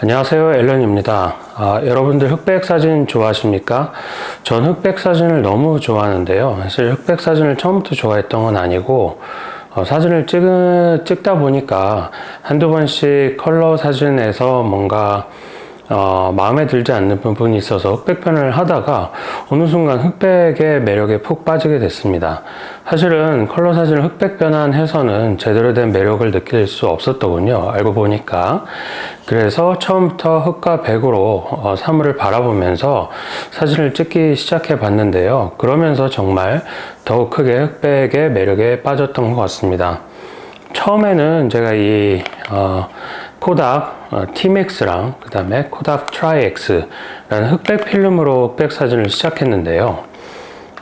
안녕하세요 앨런입니다. 아, 여러분들 흑백 사진 좋아하십니까? 전 흑백 사진을 너무 좋아하는데요. 사실 흑백 사진을 처음부터 좋아했던 건 아니고 어, 사진을 찍은, 찍다 보니까 한두 번씩 컬러 사진에서 뭔가 어, 마음에 들지 않는 부분이 있어서 흑백편을 하다가 어느 순간 흑백의 매력에 푹 빠지게 됐습니다. 사실은 컬러 사진을 흑백 변환해서는 제대로 된 매력을 느낄 수 없었더군요. 알고 보니까. 그래서 처음부터 흑과 백으로 어, 사물을 바라보면서 사진을 찍기 시작해 봤는데요. 그러면서 정말 더욱 크게 흑백의 매력에 빠졌던 것 같습니다. 처음에는 제가 이 어, 코닥 어, 티맥스랑 그 다음에 코닥 트라이엑스라는 흑백 필름으로 흑백 사진을 시작했는데요.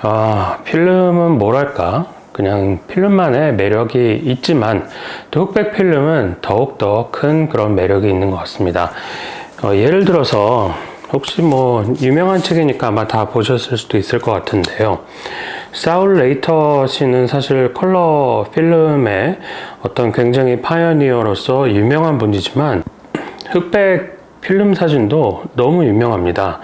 아, 필름은 뭐랄까 그냥 필름만의 매력이 있지만 또 흑백 필름은 더욱더 큰 그런 매력이 있는 것 같습니다. 어, 예를 들어서 혹시 뭐 유명한 책이니까 아마 다 보셨을 수도 있을 것 같은데요. 사울 레이터 씨는 사실 컬러 필름의 어떤 굉장히 파이어니어로서 유명한 분이지만 흑백 필름 사진도 너무 유명합니다.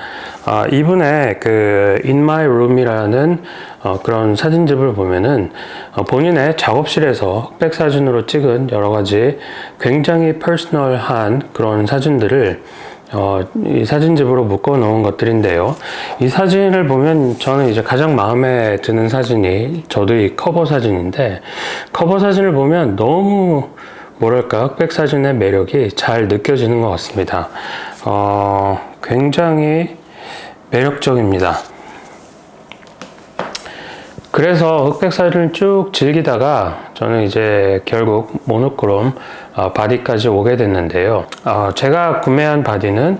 아, 이분의 그 In My Room이라는 어, 그런 사진집을 보면은 어, 본인의 작업실에서 흑백 사진으로 찍은 여러 가지 굉장히 퍼스널한 그런 사진들을 어, 이 사진집으로 묶어 놓은 것들인데요. 이 사진을 보면 저는 이제 가장 마음에 드는 사진이 저도 이 커버 사진인데 커버 사진을 보면 너무 뭐랄까 흑백 사진의 매력이 잘 느껴지는 것 같습니다. 어, 굉장히 매력적입니다. 그래서 흑백 사진을 쭉 즐기다가 저는 이제 결국 모노크롬 어, 바디까지 오게 됐는데요. 어, 제가 구매한 바디는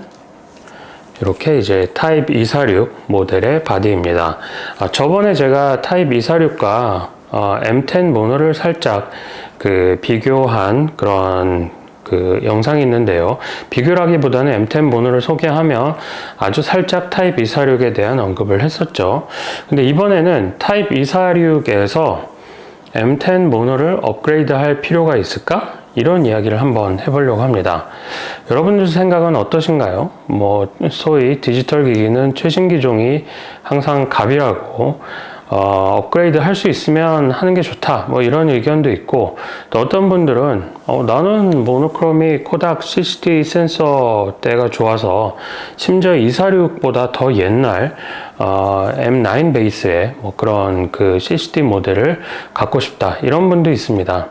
이렇게 이제 타입 246 모델의 바디입니다. 아, 저번에 제가 타입 246과 어, M10 모노를 살짝 그 비교한 그런 그 영상이 있는데요. 비교라기보다는 M10 모노를 소개하며 아주 살짝 타입 246에 대한 언급을 했었죠. 근데 이번에는 타입 246에서 M10 모노를 업그레이드 할 필요가 있을까? 이런 이야기를 한번 해보려고 합니다. 여러분들 생각은 어떠신가요? 뭐, 소위 디지털 기기는 최신 기종이 항상 갑이라고, 어, 업그레이드 할 수 있으면 하는 게 좋다. 뭐 이런 의견도 있고, 또 어떤 분들은, 어, 나는 모노크롬이 코닥 CCD 센서 때가 좋아서, 심지어 246보다 더 옛날, 어, M9 베이스의 뭐 그런 그 CCD 모델을 갖고 싶다. 이런 분도 있습니다.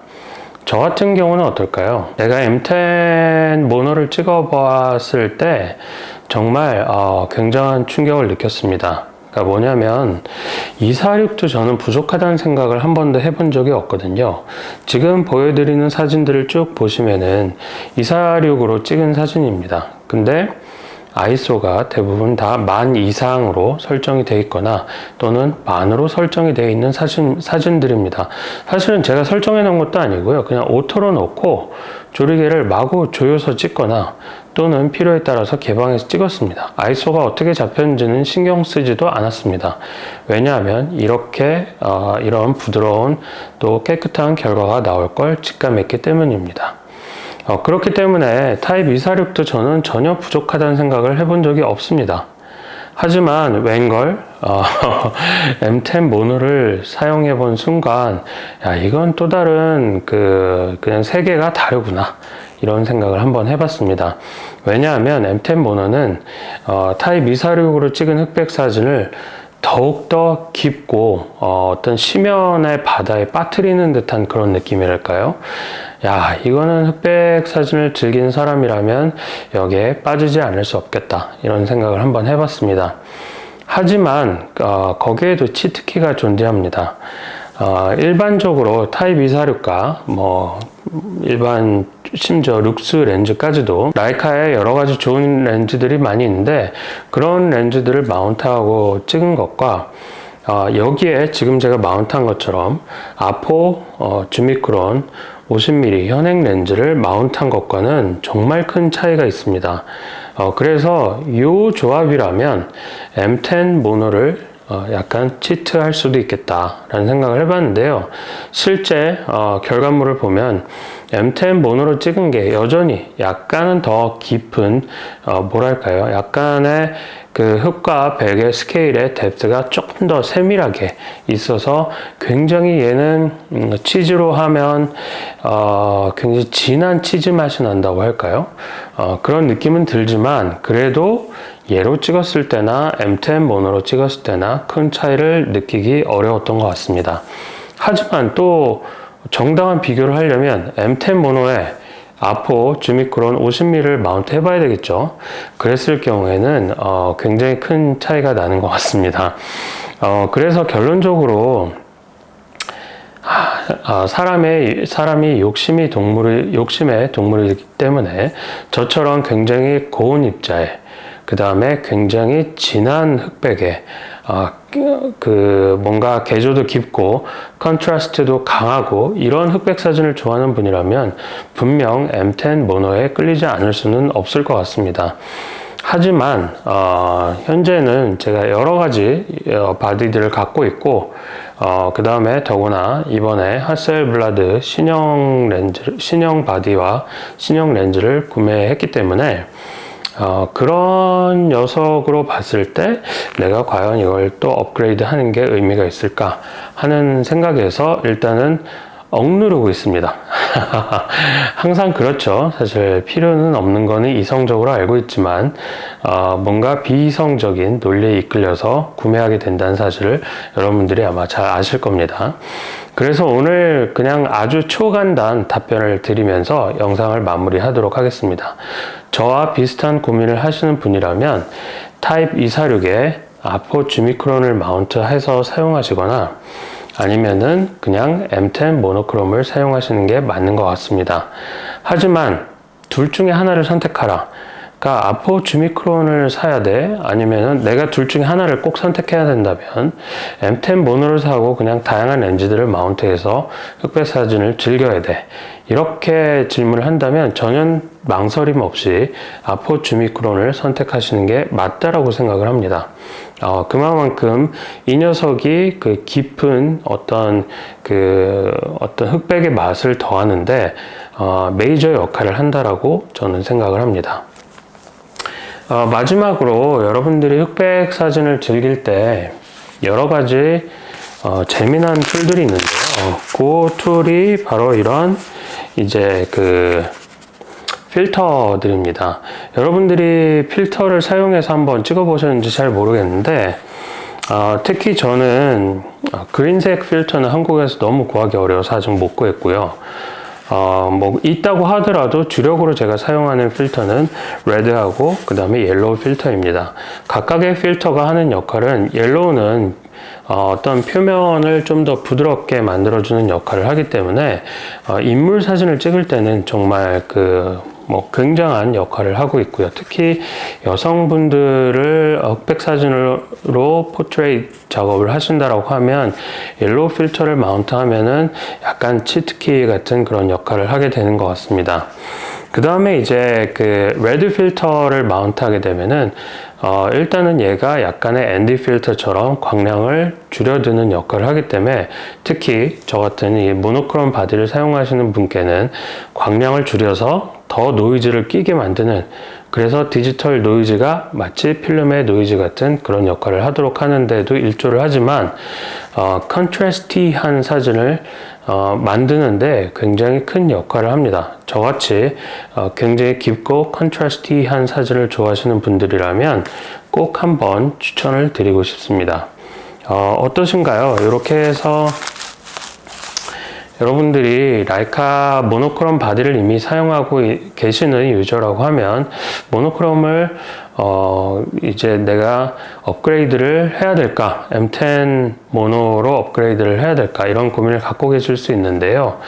저 같은 경우는 어떨까요? 내가 M10 모노를 찍어 봤을 때 정말 어, 굉장한 충격을 느꼈습니다. 그러니까 뭐냐면 246도 저는 부족하다는 생각을 한 번도 해본 적이 없거든요. 지금 보여드리는 사진들을 쭉 보시면은 246으로 찍은 사진입니다. 근데 아이소가 대부분 다 만 이상으로 설정이 되어 있거나 또는 만으로 설정이 되어 있는 사진, 사진들입니다. 사실은 제가 설정해 놓은 것도 아니고요. 그냥 오토로 놓고 조리개를 마구 조여서 찍거나 또는 필요에 따라서 개방해서 찍었습니다. 아이소가 어떻게 잡혔는지는 신경 쓰지도 않았습니다. 왜냐하면 이렇게 어, 이런 부드러운 또 깨끗한 결과가 나올 걸 직감했기 때문입니다. 어, 그렇기 때문에 타입 246도 저는 전혀 부족하다는 생각을 해본 적이 없습니다. 하지만 웬걸 어, M10 모노를 사용해 본 순간 야 이건 또 다른 그 그냥 세계가 다르구나 이런 생각을 한번 해봤습니다. 왜냐하면 M10 모노는 어, 타입 246으로 찍은 흑백 사진을 더욱더 깊고 어, 떤 심연의 바다에 빠뜨리는 듯한 그런 느낌이랄까요? 야, 이거는 흑백 사진을 즐기는 사람이라면 여기에 빠지지 않을 수 없겠다. 이런 생각을 한번 해봤습니다. 하지만 어, 거기에도 치트키가 존재합니다. 어, 일반적으로 타입 246과 뭐 일반 심지어 룩스 렌즈까지도 라이카에 여러 가지 좋은 렌즈들이 많이 있는데 그런 렌즈들을 마운트하고 찍은 것과 어, 여기에 지금 제가 마운트한 것처럼 아포 어, 주미크론 50mm 현행 렌즈를 마운트한 것과는 정말 큰 차이가 있습니다. 어, 그래서 이 조합이라면 M10 모노를 어, 약간 치트할 수도 있겠다라는 생각을 해봤는데요. 실제 어, 결과물을 보면 M10 모노로 찍은 게 여전히 약간은 더 깊은 어, 뭐랄까요? 약간의 그 흙과 백의 스케일의 뎁스가 조금 더 세밀하게 있어서 굉장히 얘는 음, 치즈로 하면 어, 굉장히 진한 치즈 맛이 난다고 할까요? 어, 그런 느낌은 들지만 그래도 얘로 찍었을 때나 M10 모노로 찍었을 때나 큰 차이를 느끼기 어려웠던 것 같습니다. 하지만 또 정당한 비교를 하려면 M10 모노에 아포 주미크론 50mm를 마운트 해봐야 되겠죠. 그랬을 경우에는 어, 굉장히 큰 차이가 나는 것 같습니다. 어, 그래서 결론적으로 아, 사람의 사람이 욕심이 동물이 욕심의 동물이기 때문에 저처럼 굉장히 고운 입자에 그 다음에 굉장히 진한 흑백에 아, 그 뭔가 개조도 깊고 컨트라스트도 강하고 이런 흑백 사진을 좋아하는 분이라면 분명 M10 모노에 끌리지 않을 수는 없을 것 같습니다. 하지만 어, 현재는 제가 여러 가지 어, 바디들을 갖고 있고 어, 그 다음에 더구나 이번에 하셀블라드 신형 렌즈 신형 바디와 신형 렌즈를 구매했기 때문에 어, 그런 녀석으로 봤을 때 내가 과연 이걸 또 업그레이드 하는 게 의미가 있을까 하는 생각에서 일단은 억누르고 있습니다. 항상 그렇죠. 사실 필요는 없는 거는 이성적으로 알고 있지만 어, 뭔가 비이성적인 논리에 이끌려서 구매하게 된다는 사실을 여러분들이 아마 잘 아실 겁니다. 그래서 오늘 그냥 아주 초간단 답변을 드리면서 영상을 마무리하도록 하겠습니다. 저와 비슷한 고민을 하시는 분이라면 타입 246에 아포 주미크론을 마운트해서 사용하시거나 아니면은 그냥 M10 모노크롬을 사용하시는 게 맞는 것 같습니다. 하지만 둘 중에 하나를 선택하라. 그러니까 아포 주미크론을 사야 돼? 아니면은 내가 둘 중에 하나를 꼭 선택해야 된다면 M10 모노를 사고 그냥 다양한 렌즈들을 마운트해서 흑백 사진을 즐겨야 돼. 이렇게 질문을 한다면 전혀 망설임 없이 아포 주미크론을 선택하시는 게 맞다라고 생각을 합니다. 어, 그만큼 이 녀석이 그 깊은 어떤 그 어떤 흑백의 맛을 더하는데 어, 메이저 역할을 한다라고 저는 생각을 합니다. 어, 마지막으로 여러분들이 흑백 사진을 즐길 때 여러 가지 어, 재미난 툴들이 있는데요. 그 툴이 바로 이런 이제 그 필터들입니다. 여러분들이 필터를 사용해서 한번 찍어 보셨는지 잘 모르겠는데 어, 특히 저는 어, 그린색 필터는 한국에서 너무 구하기 어려워서 아직 못 구했고요. 어, 뭐 있다고 하더라도 주력으로 제가 사용하는 필터는 레드하고 그 다음에 옐로우 필터입니다. 각각의 필터가 하는 역할은 옐로우는 어, 떤 표면을 좀 더 부드럽게 만들어주는 역할을 하기 때문에 어, 인물 사진을 찍을 때는 정말 그 뭐 굉장한 역할을 하고 있고요. 특히 여성분들을 흑백 사진으로 포트레이 작업을 하신다라고 하면 옐로우 필터를 마운트하면은 약간 치트키 같은 그런 역할을 하게 되는 것 같습니다. 그 다음에 이제 그 레드 필터를 마운트하게 되면은 어 일단은 얘가 약간의 앤디 필터처럼 광량을 줄여드는 역할을 하기 때문에 특히 저 같은 이 모노크롬 바디를 사용하시는 분께는 광량을 줄여서 더 노이즈를 끼게 만드는 그래서 디지털 노이즈가 마치 필름의 노이즈 같은 그런 역할을 하도록 하는데도 일조를 하지만 어, 컨트라스티한 사진을 어, 만드는데 굉장히 큰 역할을 합니다. 저같이 어, 굉장히 깊고 컨트라스티한 사진을 좋아하시는 분들이라면 꼭 한번 추천을 드리고 싶습니다. 어, 어떠신가요? 이렇게 해서 여러분들이 라이카 모노크롬 바디를 이미 사용하고 계시는 유저라고 하면 모노크롬을 어 이제 내가 업그레이드를 해야 될까 M10 모노로 업그레이드를 해야 될까 이런 고민을 갖고 계실 수 있는데요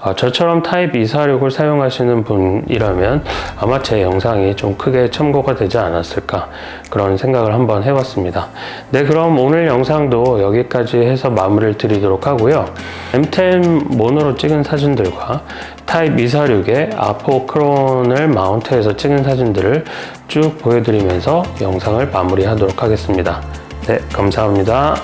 어, 저처럼 타입 246을 사용하시는 분이라면 아마 제 영상이 좀 크게 참고가 되지 않았을까 그런 생각을 한번 해봤습니다. 네, 그럼 오늘 영상도 여기까지 해서 마무리를 드리도록 하고요. M10 모노로 찍은 사진들과 타입 246의 아포크론을 마운트해서 찍은 사진들을 쭉 보여드리면서 영상을 마무리하도록 하겠습니다. 네, 감사합니다.